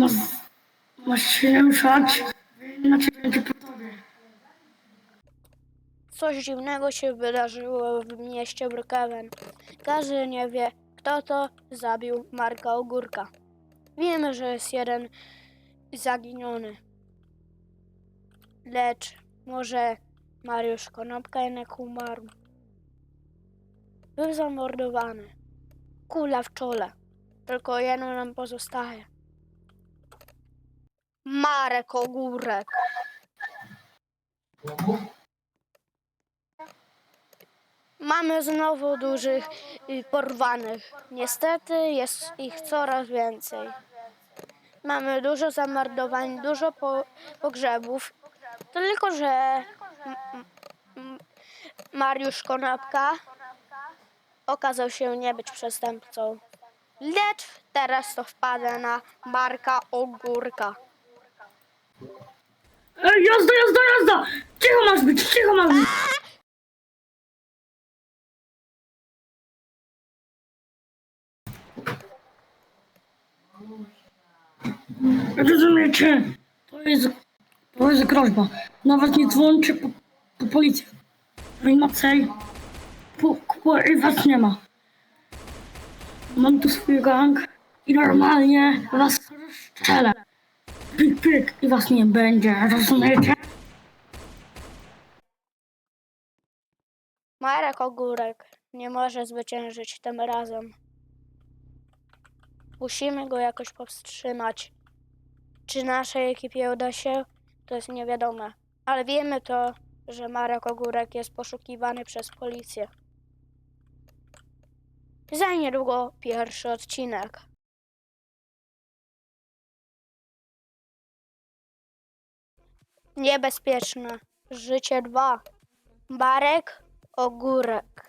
Masz, masz się ruszać, inaczej będzie po tobie. Coś dziwnego się wydarzyło w mieście Brookhaven. Każdy nie wie, kto to zabił Marka Ogórka. Wiemy, że jest jeden zaginiony. Lecz może Mariusz Konopka jednak umarł. Był zamordowany. Kula w czole. Tylko jedno nam pozostaje. Marek Ogórek. Mamy znowu dużych porwanych. Niestety jest ich coraz więcej. Mamy dużo zamordowań, dużo po, pogrzebów. Tylko, że Mariusz Konopka okazał się nie być przestępcą. Lecz teraz to wpada na Marka Ogórka. Ej, jazda, jazda, jazda! Cicho masz być, cicho masz być! Rozumiecie? To jest, to jest groźba. Nawet nie dzwońcie po, po policję. Więcej po, po, was nie ma. Mam tu swój gang i normalnie was rozstrzelę. Pik, pik i was nie będzie, rozumiecie? Marek Ogórek nie może zwyciężyć tym razem. Musimy go jakoś powstrzymać. Czy naszej ekipie uda się, to jest niewiadome. Ale wiemy to, że Marek Ogórek jest poszukiwany przez policję. Za niedługo pierwszy odcinek. Niebezpieczne. Życie 2. Marek Ogórek.